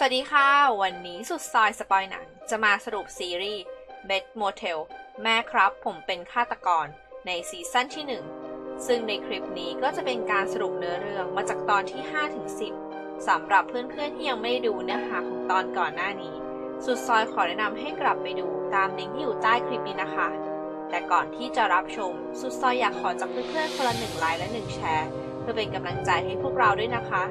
สวัสดีค่ะ วันนี้สุดซอยสปอยหนัง จะมาสรุปซีรีส์ Bed Motel แม่ครับผมเป็นฆาตกรในซีซั่นที่ 1 ซึ่งในคลิปนี้ก็จะเป็นการสรุปเนื้อเรื่องมาจากตอนที่5-10 สำหรับเพื่อนๆที่ยังไม่ได้ดูเนื้อหาของตอนก่อนหน้านี้ สุดซอยขอแนะนำให้กลับไปดูตามลิงก์ที่อยู่ใต้คลิปนี้นะคะ แต่ก่อนที่จะรับชม สุดซอยอยากขอจากเพื่อนๆคนละหนึ่งไลค์และหนึ่งแชร์ เพื่อเป็นกำลังใจให้พวกเราด้วยนะคะ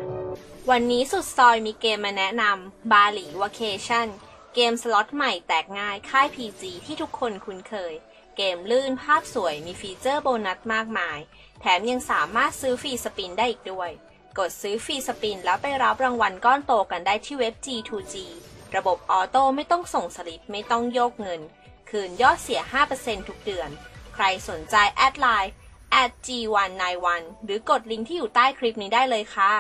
วันนี้สุดซอยมีเกมมาแนะนำบาหลีว a เคชั่นเกมสล็อตใหม่แตกง่ายค่าย PG ที่ทุกคนคุ้นเคย เกมลื่นภาพสวยมีฟีเจอร์โบนัสมากมาย แถมยังสามารถซื้อฟรีสปินได้อีกด้วย กดซื้อฟรีสปินแล้วไปรับรางวัลก้อนโตกันได้ที่เว็บ G2G ระบบออโต้ไม่ต้องส่งสลิปไม่ต้องโยกเงิน คืนยอดเสีย 5%ทุกเดือน ใครสนใจแอดไลน์ @g191 หรือกดลิงก์ที่อยู่ใต้คลิปนี้ได้เลยค่ะ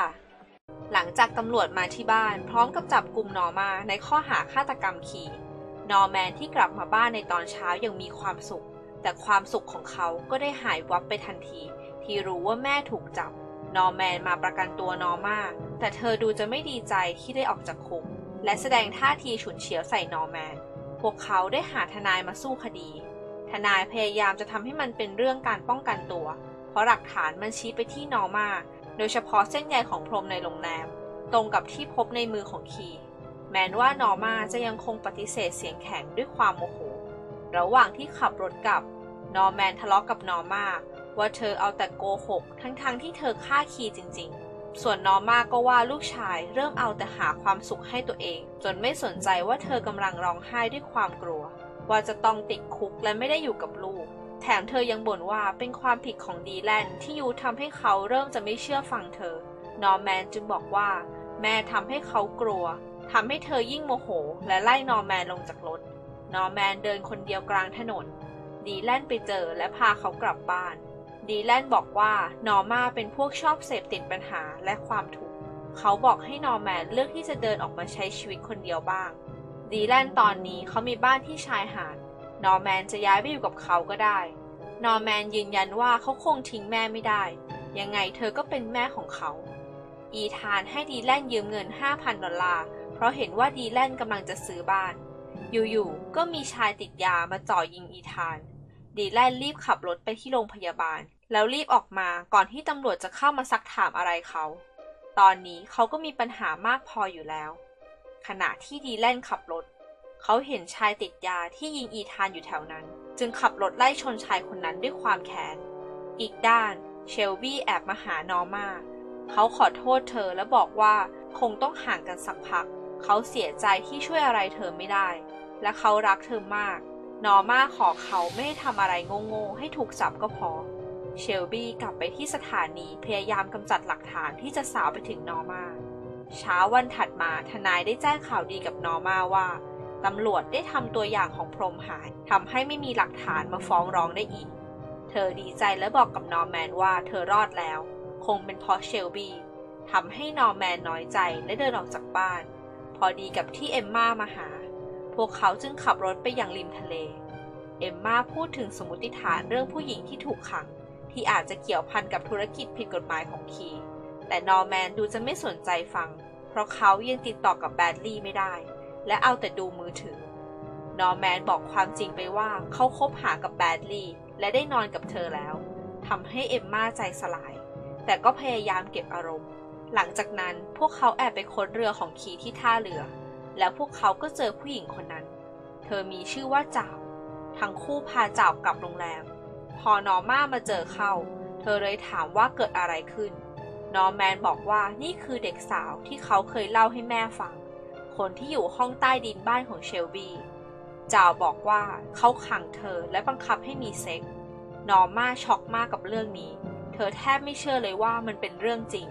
หลังจากตำรวจมาที่บ้านพร้อมกับจับกลุ่มนอร์มาในข้อหาฆาตกรรมคีนอร์แมนที่กลับมาบ้านในตอนเช้ายังมีความสุข แต่ความสุขของเขาก็ได้หายวับไปทันที ที่รู้ว่าแม่ถูกจับ นอร์แมนมาประกันตัวนอร์มาแต่เธอดูจะไม่ดีใจที่ได้ออกจากคุก และแสดงท่าทีฉุนเฉียวใส่นอร์แมน พวกเขาได้หาทนายมาสู้คดี ทนายพยายามจะทำให้มันเป็นเรื่องการป้องกันตัว เพราะหลักฐานมันชี้ไปที่นอร์มา โดยเฉพาะเส้นใยของพรมในโรงแรม ตรงกับที่พบในมือของคีแม้ว่านอร์มาจะยังคงปฏิเสธเสียงแข็งด้วยความโมโห ระหว่างที่ขับรถกลับ นอร์แมนทะเลาะกับนอร์มาว่าเธอเอาแต่โกหก ทั้งๆทที่เธอฆ่าคีจริง ๆ ส่วนนอร์มาก็ว่าลูกชายเริ่มเอาแต่หาความสุขให้ตัวเอง จนไม่สนใจว่าเธอกำลังร้องไห้ด้วยความกลัว ว่าจะต้องติดคุกและไม่ได้อยู่กับลูก แถมเธอยังบ่นว่าเป็นความผิดของดีแลนที่ยูทำให้เขาเริ่มจะไม่เชื่อฟังเธอ นอร์แมนจึงบอกว่า แม่ทำให้เขากลัวทำให้เธอยิ่งโมโห และไล่นอร์แมนลงจากรถ นอร์แมนเดินคนเดียวกลางถนน ดีแลนไปเจอและพาเขากลับบ้าน ดีแลนบอกว่านอร์มาเป็นพวกชอบเสพติดปัญหาและความทุกข์ เขาบอกให้นอร์แมนเลือกที่จะเดินออกมาใช้ชีวิตคนเดียวบ้าง ดีแลนตอนนี้เขามีบ้านที่ชายหาด นอร์แมนจะย้ายไปอยู่กับเขาก็ได้ นอร์แมนยืนยันว่าเขาคงทิ้งแม่ไม่ได้ ยังไงเธอก็เป็นแม่ของเขา อีธานให้ดีแลนยืมเงิน 5,000 ดอลลาร์ เพราะเห็นว่าดีแลนกำลังจะซื้อบ้าน อยู่ๆ ก็มีชายติดยามาจ่อยิงอีธาน ดีแลนรีบขับรถไปที่โรงพยาบาล แล้วรีบออกมาก่อนที่ตำรวจจะเข้ามาซักถามอะไรเขา ตอนนี้เขาก็มีปัญหามากพออยู่แล้ว ขณะที่ดีแลนขับรถ เขาเห็นชายติดยาที่ยิงอีธานอยู่แถวนั้น จึงขับรถไล่ชนชายคนนั้นด้วยความแค้น อีกด้านเชลบี้แอบมาหานอร์มาเขาขอโทษเธอและบอกว่าคงต้องห่างกันสักพัก เขาเสียใจที่ช่วยอะไรเธอไม่ได้ และเขารักเธอมาก นอร์มาขอเขาไม่ให้ทำอะไรโง่ๆให้ถูกจับก็พอ เชลบี้กลับไปที่สถานีพยายามกำจัดหลักฐานที่จะสาวไปถึงนอร์มาเช้าวันถัดมาทนายได้แจ้งข่าวดีกับนอร์มาว่า ตำรวจได้ทำตัวอย่างของพรมหายทำให้ไม่มีหลักฐานมาฟ้องร้องได้อีก เธอดีใจและบอกกับนอร์แมนว่าเธอรอดแล้ว คงเป็นเพราะเชลบี้ทำให้นอร์แมนน้อยใจและเดินออกจากบ้าน พอดีกับที่เอมม่ามาหา พวกเขาจึงขับรถไปยังริมทะเล เอมม่าพูดถึงสมมติฐานเรื่องผู้หญิงที่ถูกขัง ที่อาจจะเกี่ยวพันกับธุรกิจผิดกฎหมายของคีแต่นอร์แมนดูจะไม่สนใจฟัง เพราะเขายังติดต่อกับแบดลี่ไม่ได้ และเอาแต่ดูมือถือ นอร์แมนบอกความจริงไปว่าเขาคบหากับแบดลี่และได้นอนกับเธอแล้วทำให้เอมม่าใจสลาย แต่ก็พยายามเก็บอารมณ์ หลังจากนั้นพวกเขาแอบไปค้นเรือของคีที่ท่าเรือ แล้วพวกเขาก็เจอผู้หญิงคนนั้น เธอมีชื่อว่าจ่าวทั้งคู่พาจ่าวกลับโรงแรม พอนอร์ม่ามาเจอเข้าเธอเลยถามว่าเกิดอะไรขึ้น นอร์แมนบอกว่านี่คือเด็กสาวที่เขาเคยเล่าให้แม่ฟัง คนที่อยู่ห้องใต้ดินบ้านของเชลบีจ่าวบอกว่าเขาขังเธอและบังคับให้มีเซ็กส์นอร์ม่าช็อกมากกับเรื่องนี้ เธอแทบไม่เชื่อเลยว่ามันเป็นเรื่องจริง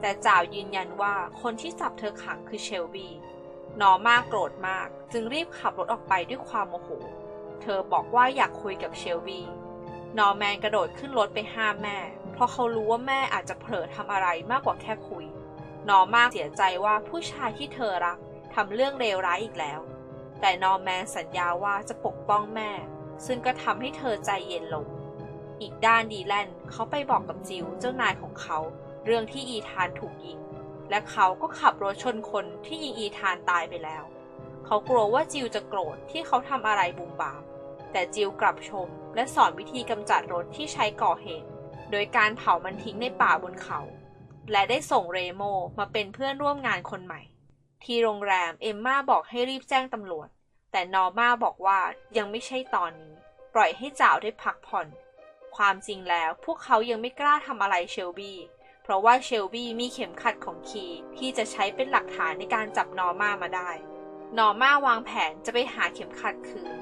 แต่จ่าวยืนยันว่าคนที่จับเธอขังคือเชลบีนอร์ม่าโกรธมาก จึงรีบขับรถออกไปด้วยความโมโห เธอบอกว่าอยากคุยกับเชลบีนอร์แมนกระโดดขึ้นรถไปห้ามแม่ เพราะเขารู้ว่าแม่อาจจะเผลอทำอะไรมากกว่าแค่คุย นอร์ม่าเสียใจว่าผู้ชายที่เธอรัก ทำเรื่องเลวร้ายอีกแล้ว แต่นอร์แมนสัญญาว่าจะปกป้องแม่ ซึ่งก็ทำให้เธอใจเย็นลง อีกด้านดีแลนเขาไปบอกกับจิวเจ้านายของเขา เรื่องที่อีธานถูกยิง และเขาก็ขับรถชนคนที่ยิงอีธานตายไปแล้ว เขากลัวว่าจิวจะโกรธที่เขาทำอะไรบุมบามแต่จิวกลับชมและสอนวิธีกำจัดรถที่ใช้ก่อเหตุ โดยการเผามันทิ้งในป่าบนเขา และได้ส่งเรโมมาเป็นเพื่อนร่วมงานคนใหม่ ที่โรงแรมเอมมาบอกให้รีบแจ้งตำรวจ แต่นอร์มาบอกว่ายังไม่ใช่ตอนนี้ ปล่อยให้จ่าวได้พักผ่อน ความจริงแล้วพวกเขายังไม่กล้าทำอะไรเชลบี้เพราะว่าเชลบี้มีเข็มขัดของคีที่จะใช้เป็นหลักฐานในการจับนอร์มามาได้ นอร์มาวางแผนจะไปหาเข็มขัดคืน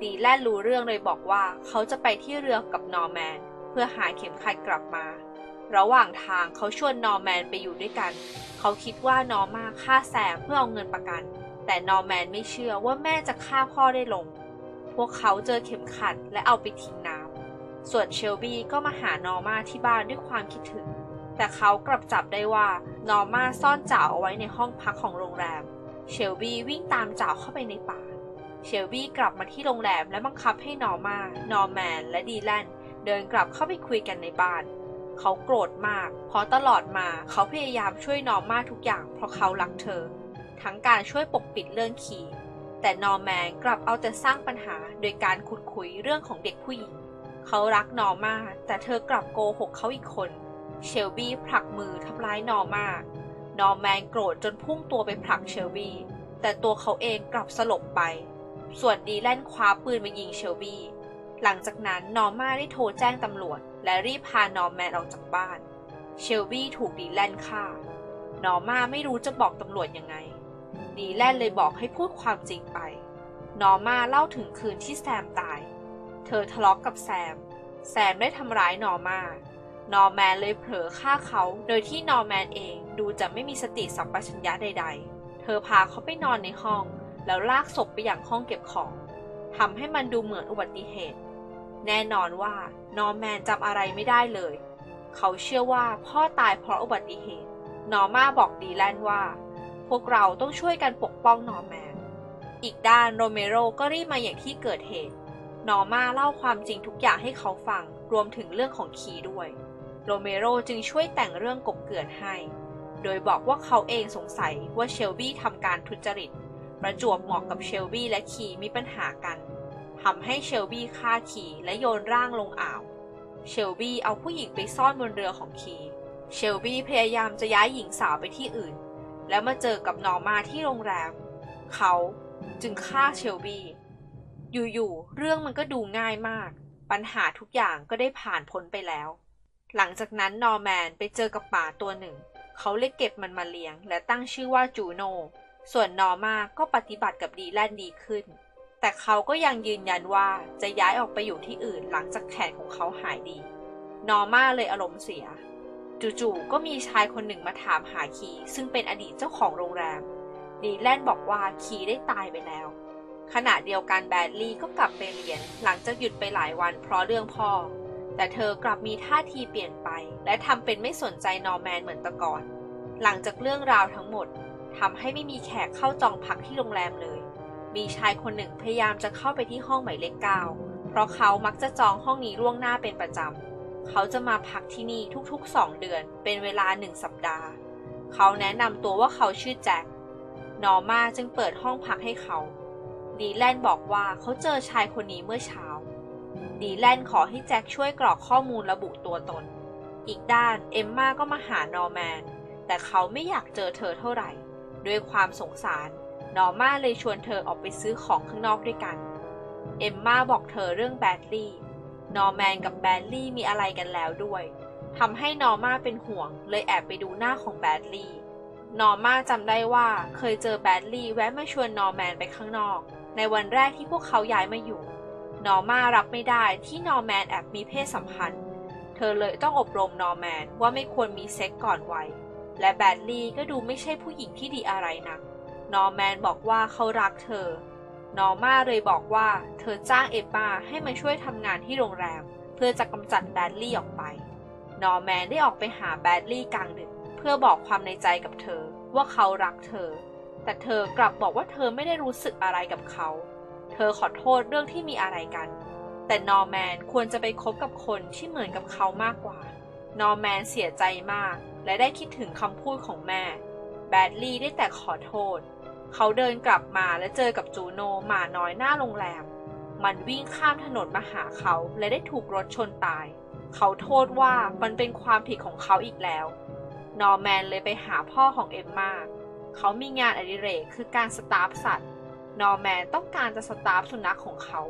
ดีแลนรู้เรื่องเลยบอกว่าเขาจะไปที่เรือกับนอร์แมน เพื่อหาเข็มขัดกลับมา ระหว่างทางเขาชวนนอร์แมนไปอยู่ด้วยกัน เขาคิดว่านอร์มาฆ่าแซมเพื่อเอาเงินประกัน แต่นอร์แมนไม่เชื่อว่าแม่จะฆ่าพ่อได้ลง พวกเขาเจอเข็มขัดและเอาไปทิ้งน้ำ ส่วนเชลบี้ก็มาหานอร์มาที่บ้านด้วยความคิดถึง แต่เขากลับจับได้ว่านอร์มาซ่อนจ่าเอาไว้ในห้องพักของโรงแรม เชลบี้วิ่งตามจ่าเข้าไปในป่า เชลบี้กลับมาที่โรงแรมและบังคับให้นอร์มานอร์แมน และดีแลนเดินกลับเข้าไปคุยกันในบ้าน เขาโกรธมาก เพราะตลอดมาเขาพยายามช่วยนอร์มาทุกอย่างเพราะเขารักเธอ ทั้งการช่วยปกปิดเรื่องขีแต่นอร์แมนกลับเอาแต่สร้างปัญหาโดยการขุดคุยเรื่องของเด็กผู้หญิง เขารักนอร์มาแต่เธอกลับโกหกเขาอีกคน เชลบี้ผลักมือทำร้ายนอร์มานอร์แมนโกรธจนพุ่งตัวไปผลักเชลบี้แต่ตัวเขาเองกลับสลบไป ส่วนดีแลนคว้าปืนมายิงเชลบี้หลังจากนั้นนอร์มาได้โทรแจ้งตำรวจ และรีบพานอร์แมนออกจากบ้าน เชลบี้ถูกดีแลนฆ่านอร์มาไม่รู้จะบอกตำรวจยังไง ดีแลนเลยบอกให้พูดความจริงไป นอร์มาเล่าถึงคืนที่แซมตาย เธอทะเลาะกกับแซม แซมได้ทำร้ายนอร์มานอร์แมนเลยเผลอฆ่าเขา โดยที่นอร์แมนเองดูจะไม่มีสติสัมปชัญญะใด ๆ เธอพาเขาไปนอนในห้อง แล้วลากศพไปอย่างห้องเก็บของทำให้มันดูเหมือนอุบัติเหตุ แน่นอนว่านอร์แมนจำอะไรไม่ได้เลย เขาเชื่อว่าพ่อตายเพราะอุบัติเหตุ นอร์มาบอกดีแลนว่า พวกเราต้องช่วยกันปกป้องนอร์แมน อีกด้านโรเมโรก็รีบมาอย่างที่เกิดเหตุ นอร์มาเล่าความจริงทุกอย่างให้เขาฟัง รวมถึงเรื่องของคีด้วย โรเมโรจึงช่วยแต่งเรื่องกบเกลื่อนให้ โดยบอกว่าเขาเองสงสัยว่าเชลบี้ทำการทุจริต ประจวบเหมาะกับเชลบี้และคีมีปัญหากัน ทำให้เชลบี้ฆ่าคีและโยนร่างลงอ่าว เชลบี้เอาผู้หญิงไปซ่อนบนเรือของคีเชลบี้พยายามจะย้ายหญิงสาวไปที่อื่น แล้วมาเจอกับนอร์มาที่โรงแรม เขาจึงฆ่าเชลบี้ อยู่ๆ เรื่องมันก็ดูง่ายมาก ปัญหาทุกอย่างก็ได้ผ่านพ้นไปแล้ว หลังจากนั้นนอร์แมนไปเจอกับหมาตัวหนึ่ง เขาเลยเก็บมันมาเลี้ยง และตั้งชื่อว่าจูโน ส่วนนอร์มาก็ปฏิบัติกับดีแลนดีขึ้น แต่เขาก็ยังยืนยันว่าจะย้ายออกไปอยู่ที่อื่นหลังจากแขนของเขาหายดี นอร์มาเลยอารมณ์เสีย จู่ๆก็มีชายคนหนึ่งมาถามหาคีซึ่งเป็นอดีตเจ้าของโรงแรม ดีแลนบอกว่าคีได้ตายไปแล้ว ขณะเดียวกันแบดลี่ก็กลับไปเรียน หลังจากหยุดไปหลายวันเพราะเรื่องพ่อ แต่เธอกลับมีท่าทีเปลี่ยนไป และทำเป็นไม่สนใจนอร์แมนเหมือนแต่ก่อน หลังจากเรื่องราวทั้งหมดทำให้ไม่มีแขกเข้าจองพักที่โรงแรมเลย มีชายคนหนึ่งพยายามจะเข้าไปที่ห้องหมายเลขเก้าเพราะเขามักจะจองห้องนี้ล่วงหน้าเป็นประจำ เขาจะมาพักที่นี่ทุกๆ2เดือน เป็นเวลาหนึ่งสัปดาห์ เขาแนะนำตัวว่าเขาชื่อแจ็คนอร์มาจึงเปิดห้องพักให้เขาดีแลนบอกว่าเขาเจอชายคนนี้เมื่อเช้า ดีแลนขอให้แจ็คช่วยกรอกข้อมูลระบุตัวตน อีกด้านเอมมาก็มาหานอร์แมน แต่เขาไม่อยากเจอเธอเท่าไหร่ ด้วยความสงสาร นอร์มาเลยชวนเธอออกไปซื้อของข้างนอกด้วยกัน เอมมาบอกเธอเรื่องแบดลี่ นอร์แมนกับแบดลี่มีอะไรกันแล้วด้วย ทำให้นอร์มาเป็นห่วง เลยแอบไปดูหน้าของแบดลี่ นอร์มาจำได้ว่าเคยเจอแบดลี่แวะมาชวนนอร์แมนไปข้างนอก ในวันแรกที่พวกเขาย้ายมาอยู่ นอร์มารับไม่ได้ที่นอร์แมนแอบมีเพศสัมพันธ์ เธอเลยต้องอบรมนอร์แมนว่าไม่ควรมีเซ็กก่อนวัย และแบดลี่ก็ดูไม่ใช่ผู้หญิงที่ดีอะไรนัก นอร์แมนบอกว่าเขารักเธอ นอร์มาเลยบอกว่าเธอจ้างเอปาให้มาช่วยทำงานที่โรงแรม เพื่อจะกำจัดแบดลี่ออกไป นอร์แมนได้ออกไปหาแบดลี่กลางดึก เพื่อบอกความในใจกับเธอว่าเขารักเธอ แต่เธอกลับบอกว่าเธอไม่ได้รู้สึกอะไรกับเขา เธอขอโทษเรื่องที่มีอะไรกัน แต่นอร์แมนควรจะไปคบกับคนที่เหมือนกับเขามากกว่า นอร์แมนเสียใจมากและได้คิดถึงคำพูดของแม่ บดลี่ได้แต่ขอโทษ เขาเดินกลับมาและเจอกับจูโนหมาน้อยหน้าโรงแรม มันวิ่งข้ามถนนมาหาเขาและได้ถูกรถชนตาย เขาโทษว่ามันเป็นความผิดของเขาอีกแล้ว นอร์แมนเลยไปหาพ่อของเอมมาเขามีงานอดิเรกคือการสตาฟสัตว์ นอร์แมนต้องการจะสตาฟสุนัขของเขา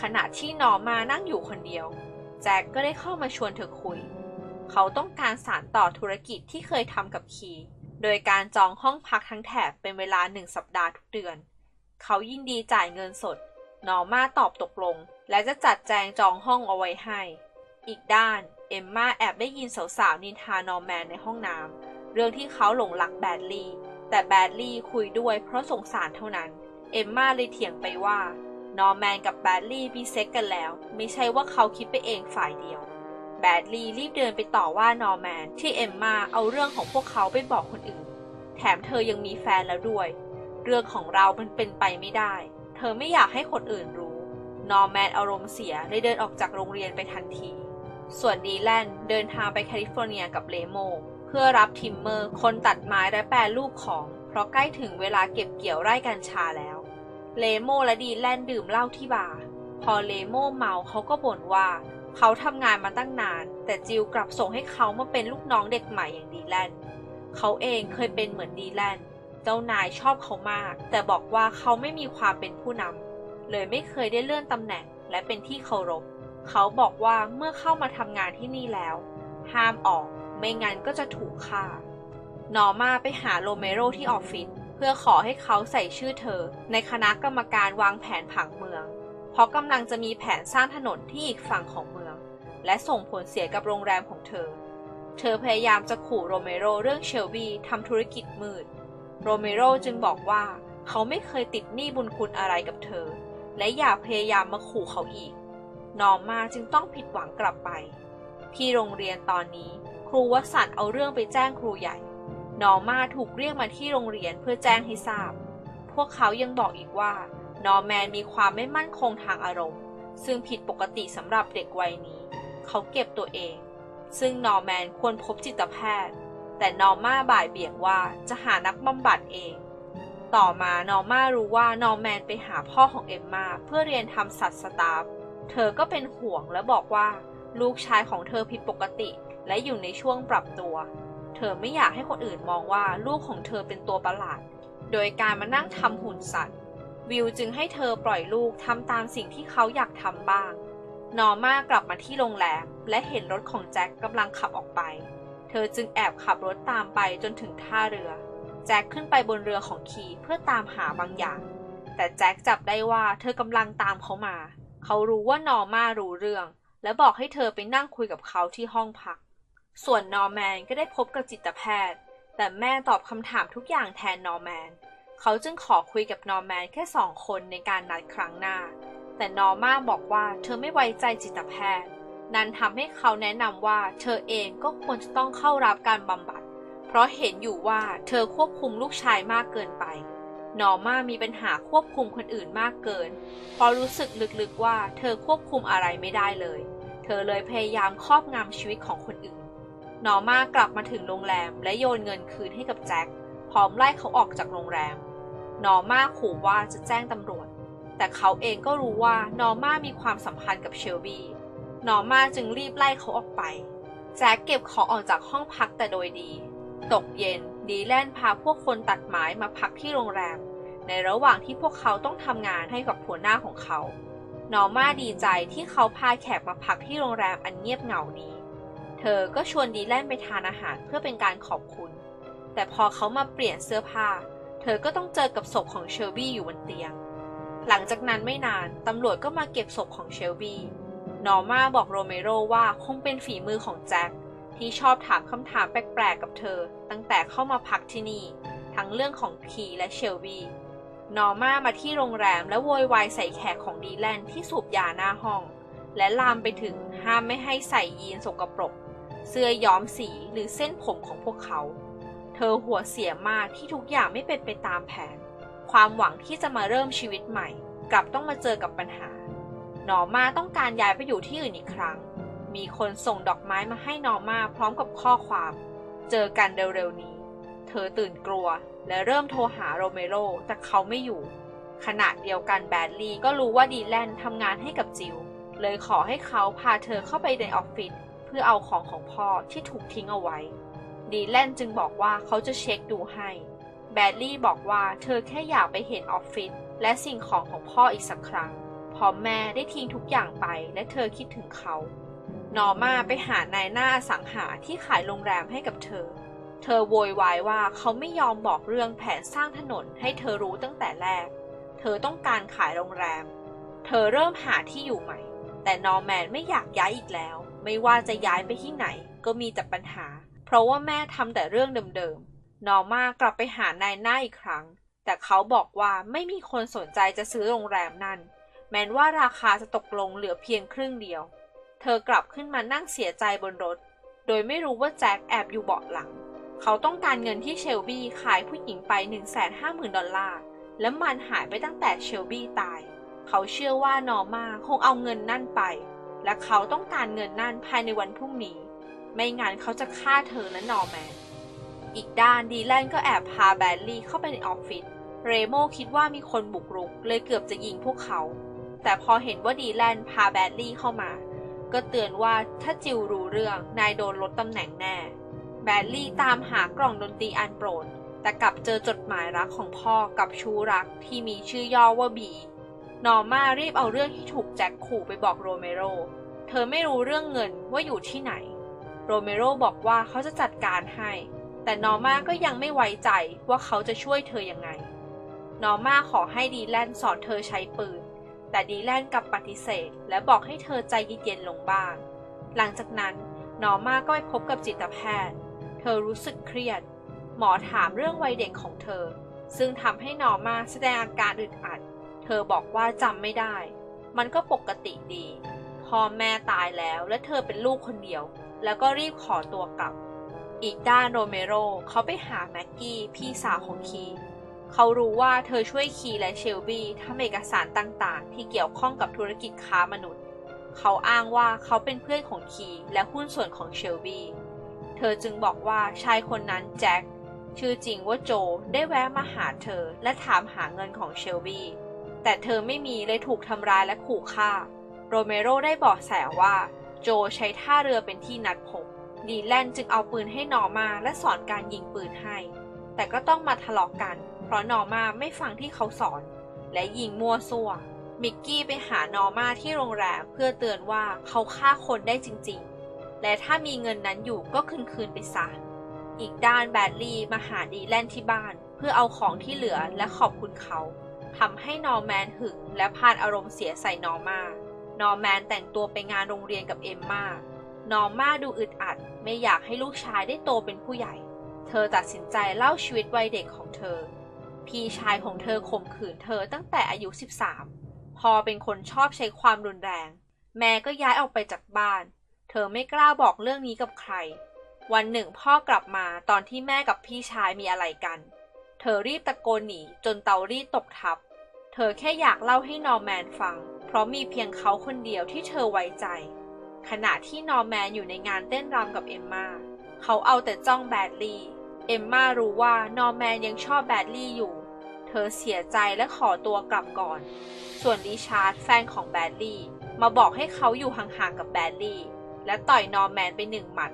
ขณะที่นอร์มานั่งอยู่คนเดียว แจ็คก็ได้เข้ามาชวนเธอคุย เขาต้องการสานต่อธุรกิจที่เคยทำกับคี โดยการจองห้องพักทั้งแถบเป็นเวลาหนึ่งสัปดาห์ทุกเดือน เขายินดีจ่ายเงินสด นอร์มาตอบตกลง และจะจัดแจงจองห้องเอาไว้ให้ อีกด้านเอมมาแอบได้ยินสาวๆนินทานอร์แมนในห้องน้ำเรื่องที่เขาหลงรักแบดลี่ แต่แบดลี่คุยด้วยเพราะสงสารเท่านั้น เอมมาเลยเถียงไปว่านอร์แมนกับแบดลี่มีเซ็กกันแล้ว ไม่ใช่ว่าเขาคิดไปเองฝ่ายเดียว แบดลีรีบเดินไปต่อว่านอร์แมนที่เอมมาเอาเรื่องของพวกเขาไปบอกคนอื่น แถมเธอยังมีแฟนแล้วด้วย เรื่องของเรามันเป็นไปไม่ได้ เธอไม่อยากให้คนอื่นรู้ นอร์แมนอารมณ์เสียเลยเดินออกจากโรงเรียนไปทันที ส่วนดีแลนเดินทางไปแคลิฟอร์เนียกับเลโม เพื่อรับทิมเมอร์คนตัดไม้และแปรรูปของ เพราะใกล้ถึงเวลาเก็บเกี่ยวไร่กัญชาแล้ว เลโมและดีแลนดื่มเหล้าที่บาร์พอเลโมเมาเขาก็บ่นว่า เขาทำงานมาตั้งนาน แต่จิวกลับส่งให้เขามาเป็นลูกน้องเด็กใหม่อย่างดีแลนเขาเองเคยเป็นเหมือนดีแลนเจ้านายชอบเขามาก แต่บอกว่าเขาไม่มีความเป็นผู้นำเลยไม่เคยได้เลื่อนตำแหน่งและเป็นที่เคารพ เขาบอกว่าเมื่อเข้ามาทำงานที่นี่แล้ว ห้ามออกไม่งั้นก็จะถูกฆ่านอร์มาไปหาโรเมโรที่ออฟฟิศเพื่อขอให้เขาใส่ชื่อเธอ ในคณะกรรมการวางแผนผังเมือง เพราะกำลังจะมีแผนสร้างถนนที่อีกฝั่งของเมือง และส่งผลเสียกับโรงแรมของเธอ เธอพยายามจะขู่โรเมโรเรื่องเชลบีทำธุรกิจมืด โรเมโรจึงบอกว่าเขาไม่เคยติดหนี้บุญคุณอะไรกับเธอ และอย่าพยายามมาขู่เขาอีก นอร์มาจึงต้องผิดหวังกลับไป ที่โรงเรียนตอนนี้ครูวสันเอาเรื่องไปแจ้งครูใหญ่ นอร์มาถูกเรียกมาที่โรงเรียนเพื่อแจ้งให้ทราบ พวกเขายังบอกอีกว่านอร์แมนมีความไม่มั่นคงทางอารมณ์ ซึ่งผิดปกติสำหรับเด็กวัยนี้ เขาเก็บตัวเอง ซึ่งนอร์แมนควรพบจิตแพทย์ แต่นอร์มาบ่ายเบี่ยงว่าจะหานักบำบัดเอง ต่อมานอร์มารู้ว่านอร์แมนไปหาพ่อของเอมมาเพื่อเรียนทำสัตว์สตาฟ เธอก็เป็นห่วงและบอกว่าลูกชายของเธอผิดปกติ และอยู่ในช่วงปรับตัว เธอไม่อยากให้คนอื่นมองว่าลูกของเธอเป็นตัวประหลาด โดยการมานั่งทำหุ่นสัตว์ วิวจึงให้เธอปล่อยลูกทำตามสิ่งที่เขาอยากทำบ้าง นอร์มากลับมาที่โรงแรมและเห็นรถของแจ็คกำลังขับออกไป เธอจึงแอบขับรถตามไปจนถึงท่าเรือ แจ็คขึ้นไปบนเรือของคีเพื่อตามหาบางอย่าง แต่แจ็คจับได้ว่าเธอกำลังตามเขามา เขารู้ว่านอร์มารู้เรื่อง และบอกให้เธอไปนั่งคุยกับเขาที่ห้องพัก ส่วนนอร์แมนก็ได้พบกับจิตแพทย์ แต่แม่ตอบคำถามทุกอย่างแทนนอร์แมน เขาจึงขอคุยกับนอร์แมนแค่สองคนในการนัดครั้งหน้า แต่นอร์มาบอกว่าเธอไม่ไว้ใจจิตแพทย์ นั้นทำให้เขาแนะนำว่าเธอเองก็ควรจะต้องเข้ารับการบำบัด เพราะเห็นอยู่ว่าเธอควบคุมลูกชายมากเกินไป นอร์มามีปัญหาควบคุมคนอื่นมากเกิน เพราะรู้สึกลึกๆว่าเธอควบคุมอะไรไม่ได้เลย เธอเลยพยายามครอบงำชีวิตของคนอื่น นอร์มากลับมาถึงโรงแรมและโยนเงินคืนให้กับแจ็คพร้อมไล่เขาออกจากโรงแรม นอร์มาขู่ว่าจะแจ้งตำรวจ แต่เขาเองก็รู้ว่านอร์มามีความสัมพันธ์กับเชลบีนอร์มาจึงรีบไล่เขาออกไป แจ็คเก็บของออกจากห้องพักแต่โดยดี ตกเย็นดีแลนพาพวกคนตัดไม้มาพักที่โรงแรม ในระหว่างที่พวกเขาต้องทำงานให้กับหัวหน้าของเขา นอร์มาดีใจที่เขาพาแขกมาพักที่โรงแรมอันเงียบเหงานี้ เธอก็ชวนดีแลนไปทานอาหารเพื่อเป็นการขอบคุณ แต่พอเขามาเปลี่ยนเสื้อผ้า เธอก็ต้องเจอกับศพของเชลบี้อยู่บนเตียง หลังจากนั้นไม่นานตำรวจก็มาเก็บศพของเชลบีนอร์มาบอกโรเมโรว่าคงเป็นฝีมือของแจ็คที่ชอบถามคำถามแปลกๆกับเธอ ตั้งแต่เข้ามาพักที่นี่ ทั้งเรื่องของคีและเชลบีนอร์มามาที่โรงแรมและโวยวายใส่แขกของดีแลนที่สูบยาหน้าห้อง และลามไปถึงห้ามไม่ให้ใส่ยีนสกปรก เสื้อย้อมสีหรือเส้นผมของพวกเขา เธอหัวเสียมากที่ทุกอย่างไม่เป็นไปตามแผน ความหวังที่จะมาเริ่มชีวิตใหม่ กลับต้องมาเจอกับปัญหา นอร์มาต้องการย้ายไปอยู่ที่อื่นอีกครั้ง มีคนส่งดอกไม้มาให้นอร์มาพร้อมกับข้อความ เจอกันเร็วๆนี้ เธอตื่นกลัวและเริ่มโทรหาโรเมโรแต่เขาไม่อยู่ ขณะเดียวกันแบดลีก็รู้ว่าดีแลนทำงานให้กับจิว เลยขอให้เขาพาเธอเข้าไปในออฟฟิศเพื่อเอาของของพ่อที่ถูกทิ้งเอาไว้ ดีแลนจึงบอกว่าเขาจะเช็คดูให้ แบดลี่บอกว่าเธอแค่อยากไปเห็นออฟฟิศและสิ่งของของพ่ออีกสักครั้ง พอแม่ได้ทิ้งทุกอย่างไปและเธอคิดถึงเขา นอร์มาไปหานายหน้าสังหาที่ขายโรงแรมให้กับเธอ เธอโวยวายว่าเขาไม่ยอมบอกเรื่องแผนสร้างถนนให้เธอรู้ตั้งแต่แรก เธอต้องการขายโรงแรม เธอเริ่มหาที่อยู่ใหม่ แต่นอร์แมนไม่อยากย้ายอีกแล้ว ไม่ว่าจะย้ายไปที่ไหนก็มีแต่ปัญหา เพราะว่าแม่ทำแต่เรื่องเดิม นอร์มากลับไปหานายหน้าอีกครั้ง แต่เขาบอกว่าไม่มีคนสนใจจะซื้อโรงแรมนั่นแม้ว่าราคาจะตกลงเหลือเพียงครึ่งเดียว เธอกลับขึ้นมานั่งเสียใจบนรถ โดยไม่รู้ว่าแจ็คแอบอยู่เบาะหลัง เขาต้องการเงินที่เชลบี้ขายผู้หญิงไป 150,000 ดอลลาร์ และมันหายไปตั้งแต่เชลบี้ตาย เขาเชื่อว่านอร์มาคงเอาเงินนั่นไป และเขาต้องการเงินนั่นภายในวันพรุ่งนี้ ไม่งั้นเขาจะฆ่าเธอและนอร์แมน อีกด้านดีแลนก็แอบพาแบดลี่เข้าไปในออฟฟิศ เรโมคิดว่ามีคนบุกรุกเลยเกือบจะยิงพวกเขา แต่พอเห็นว่าดีแลนพาแบดลี่เข้ามา ก็เตือนว่าถ้าจิวรู้เรื่องนายโดนลดตำแหน่งแน่ แบดลี่ตามหากล่องดนตรีอันโปรด แต่กลับเจอจดหมายรักของพ่อกับชูรักที่มีชื่อย่อว่าบี นอร์มารีบเอาเรื่องที่ถูกแจ็คขู่ไปบอกโรเมโร เธอไม่รู้เรื่องเงินว่าอยู่ที่ไหน โรเมโรบอกว่าเขาจะจัดการให้ แต่นอร์มาก็ยังไม่ไว้ใจว่าเขาจะช่วยเธอยังไง นอร์มาขอให้ดีแลนสอนเธอใช้ปืน แต่ดีแลนกลับปฏิเสธ และบอกให้เธอใจเย็นๆลงบ้าง หลังจากนั้นนอร์มาก็ไปพบกับจิตแพทย์ เธอรู้สึกเครียด หมอถามเรื่องวัยเด็กของเธอ ซึ่งทำให้นอร์มาแสดงอาการอึดอัด เธอบอกว่าจำไม่ได้ มันก็ปกติดี พ่อแม่ตายแล้วและเธอเป็นลูกคนเดียว แล้วก็รีบขอตัวกลับ อีกด้านโรเมโรเขาไปหาแม็กกี้พี่สาวของคีเขารู้ว่าเธอช่วยคีและเชลบี้ทำเอกสารต่างๆ ที่เกี่ยวข้องกับธุรกิจค้ามนุษย์ เขาอ้างว่าเขาเป็นเพื่อนของคีและหุ้นส่วนของเชลบี้ เธอจึงบอกว่าชายคนนั้นแจ็คชื่อจริงว่าโจได้แวะมาหาเธอและถามหาเงินของเชลบี้แต่เธอไม่มีเลยถูกทำร้ายและขู่ฆ่า โรเมโรได้บอกแสว่า โจใช้ท่าเรือเป็นที่นัดพบ ดีแลนจึงเอาปืนให้นอมาและสอนการยิงปืนให้ แต่ก็ต้องมาทะเลาะกกัน เพราะนอมาไม่ฟังที่เขาสอน และยิงมั่วซั่ว มิกกี้ไปหานอมาที่โรงแรมเพื่อเตือนว่าเขาฆ่าคนได้จริงๆ และถ้ามีเงินนั้นอยู่ก็คืนคืนไปซะ อีกด้านแบดลีมาหาดีแลนที่บ้าน เพื่อเอาของที่เหลือและขอบคุณเขาทำให้นอร์แมนหึงและพานอารมณ์เสียใส่นอร์มานอร์แมนแต่งตัวไปงานโรงเรียนกับเอมมา นอร์มาดูอึดอัด ไม่อยากให้ลูกชายได้โตเป็นผู้ใหญ่ เธอตัดสินใจเล่าชีวิตวัยเด็กของเธอ พี่ชายของเธอข่มขืนเธอตั้งแต่อายุ 13 พอเป็นคนชอบใช้ความรุนแรง แม่ก็ย้ายออกไปจากบ้าน เธอไม่กล้าบอกเรื่องนี้กับใคร วันหนึ่งพ่อกลับมาตอนที่แม่กับพี่ชายมีอะไรกัน เธอรีบตะโกนหนีจนเตารีดตกทับ เธอแค่อยากเล่าให้นอร์แมนฟัง เพราะมีเพียงเขาคนเดียวที่เธอไว้ใจ ขณะที่นอร์แมนอยู่ในงานเต้นรำกับเอมมาเขาเอาแต่จ้องแบดลี่เอมมารู้ว่านอร์แมนยังชอบแบดลี่อยู่ เธอเสียใจและขอตัวกลับก่อน ส่วนริชาร์ดแฟนของแบดลี่มาบอกให้เขาอยู่ห่างๆกับแบดลี่และต่อยนอร์แมนไปหนึ่งหมัด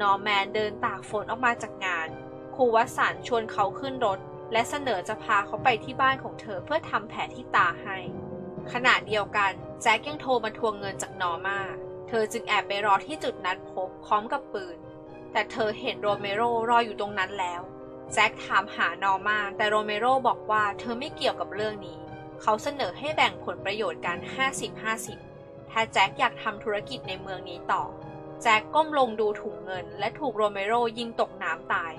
นอร์แมนเดินตากฝนออกมาจากงาน ครูวสันต์ชวนเขาขึ้นรถ และเสนอจะพาเขาไปที่บ้านของเธอเพื่อทำแผลที่ตาให้ ขณะเดียวกันแจ็คยังโทรมาทวงเงินจากนอร์มา เธอจึงแอบไปรอที่จุดนัดพบพร้อมกับปืน แต่เธอเห็นโรเมโรรออยู่ตรงนั้นแล้ว แจ็คถามหานอร์มาแต่โรเมโรบอกว่าเธอไม่เกี่ยวกับเรื่องนี้ เขาเสนอให้แบ่งผลประโยชน์กัน 50-50 ถ้าแจ็คอยากทำธุรกิจในเมืองนี้ต่อ แจ็คก้มลงดูถุงเงิน และถูกโรเมโรยิงตกน้ำตาย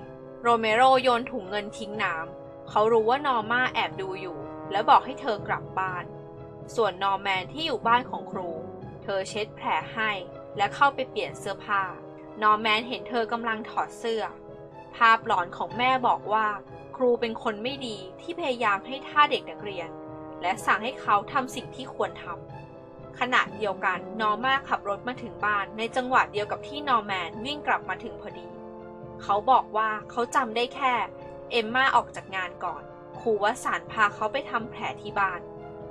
โรเมโรโยนถุงเงินทิ้งน้ำ เขารู้ว่านอร์มาแอบดูอยู่ และบอกให้เธอกลับบ้าน ส่วนนอร์แมนที่อยู่บ้านของครู ธอเช็ดแผลให้ และเข้าไปเปลี่ยนเสื้อผ้า นอร์แมนเห็นเธอกำลังถอดเสื้อ ภาพหลอนของแม่บอกว่า ครูเป็นคนไม่ดีที่พยายามให้ท่าเด็กนักเรียน และสั่งให้เขาทำสิ่งที่ควรทำขณะเดียวกันนอร์มาขับรถมาถึงบ้านในจังหวะเดียวกับที่นอร์แมนวิ่งกลับมาถึงพอดี เขาบอกว่าเขาจำได้แค่ เอมมาออกจากงานก่อนครูวสันพาเขาไปทำแผลที่บ้าน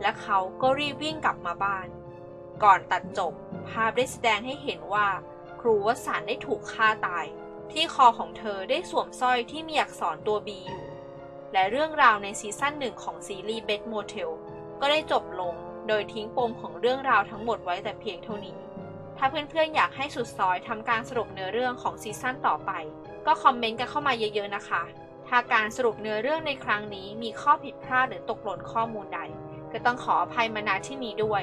และเขาก็รีบวิ่งกลับมาบ้าน ก่อนตัดจบ ภาพได้แสดงให้เห็นว่า ครูวสันได้ถูกฆ่าตาย ที่คอของเธอได้สวมสร้อยที่มีอักษรตัว B อยู่ และเรื่องราวในซีซั่นหนึ่งของซีรีส์ Bed Motel ก็ได้จบลง โดยทิ้งปมของเรื่องราวทั้งหมดไว้แต่เพียงเท่านี้ ถ้าเพื่อนๆอยากให้สุดซอยทำการสรุปเนื้อเรื่องของซีซั่นต่อไป ก็คอมเมนต์กันเข้ามาเยอะๆนะคะ ถ้าการสรุปเนื้อเรื่องในครั้งนี้มีข้อผิดพลาดหรือตกหล่นข้อมูลใด ก็ต้องขออภัยมาณที่นี้ด้วย